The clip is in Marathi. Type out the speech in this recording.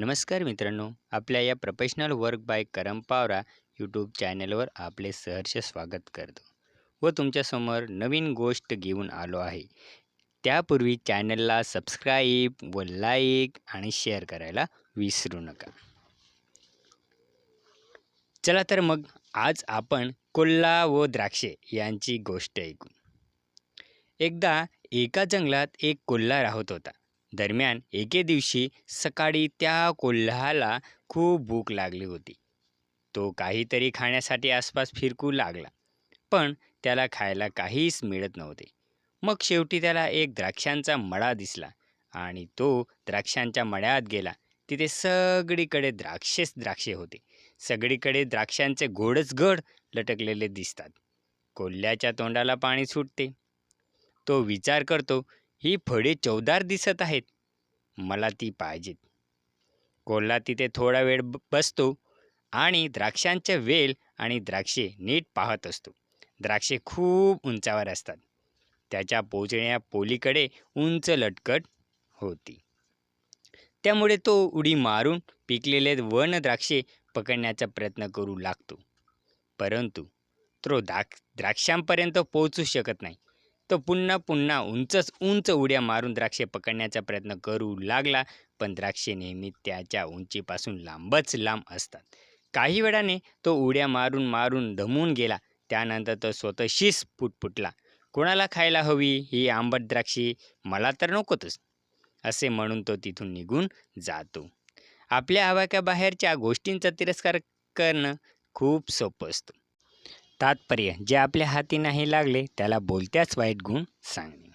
नमस्कार मित्रांनो आपल्या या professional work by Karam Pawara YouTube चॅनलवर आपले सहर्ष स्वागत करतो. व तुमच्यासमोर नवीन गोष्ट घेऊन आलो आहे. त्यापूर्वी चॅनलला सबस्क्राईब व लाईक आणि शेअर करायला विसरू नका. चला तर मग आज आपण कोल्हा व द्राक्षे यांची गोष्ट ऐकू. एकदा एका जंगलात एक कोल्हा राहत होता. दरम्यान एके दिवशी सकाळी त्या कोल्हाला खूप भूक लागली होती. तो काहीतरी खाण्यासाठी आसपास फिरकू लागला पण त्याला खायला काहीच मिळत नव्हते. मग शेवटी त्याला एक द्राक्षांचा मळा दिसला आणि तो द्राक्षांच्या मळ्यात गेला. तिथे सगळीकडे द्राक्षेच द्राक्षे होते. सगळीकडे द्राक्षांचे गोडच गड लटकलेले दिसतात. कोल्ह्याच्या तोंडाला पाणी सुटते. तो विचार करतो ही फळे चवदार दिसत आहेत. मला ती पाहिजेत. कोल्हा तिथे थोडा वेळ बसतो आणि द्राक्षांचे वेल आणि द्राक्षे नीट पाहत असतो. द्राक्षे खूप उंचावर असतात. त्याच्या पोचण्या पोलीकडे उंच लटकट होती. त्यामुळे तो उडी मारून पिकलेले वन द्राक्षे पकडण्याचा प्रयत्न करू लागतो. परंतु तो द्राक द्राक्षांपर्यंत पोहोचू शकत नाही. तो पुन्हा पुन्हा उंचच उंच उड्या मारून द्राक्षे पकडण्याचा प्रयत्न करू लागला पण द्राक्षे नेहमी त्याच्या उंचीपासून लांबच लांब असतात. काही वेळाने तो उड्या मारून मारून दमून गेला त्यानंतर तो स्वतःशीच पुटपुटला कोणाला खायला हवी ही आंबट द्राक्षे? मला तर नकोतच असे म्हणून तो तिथून निघून जातो. आपल्या आवाक्याबाहेरच्या गोष्टींचा तिरस्कार करणं खूप सोपं असतं. तात्पर्य जे आपल्या हाती नाही लागले त्याला बोलत्याच वाईट गुण सांगणे.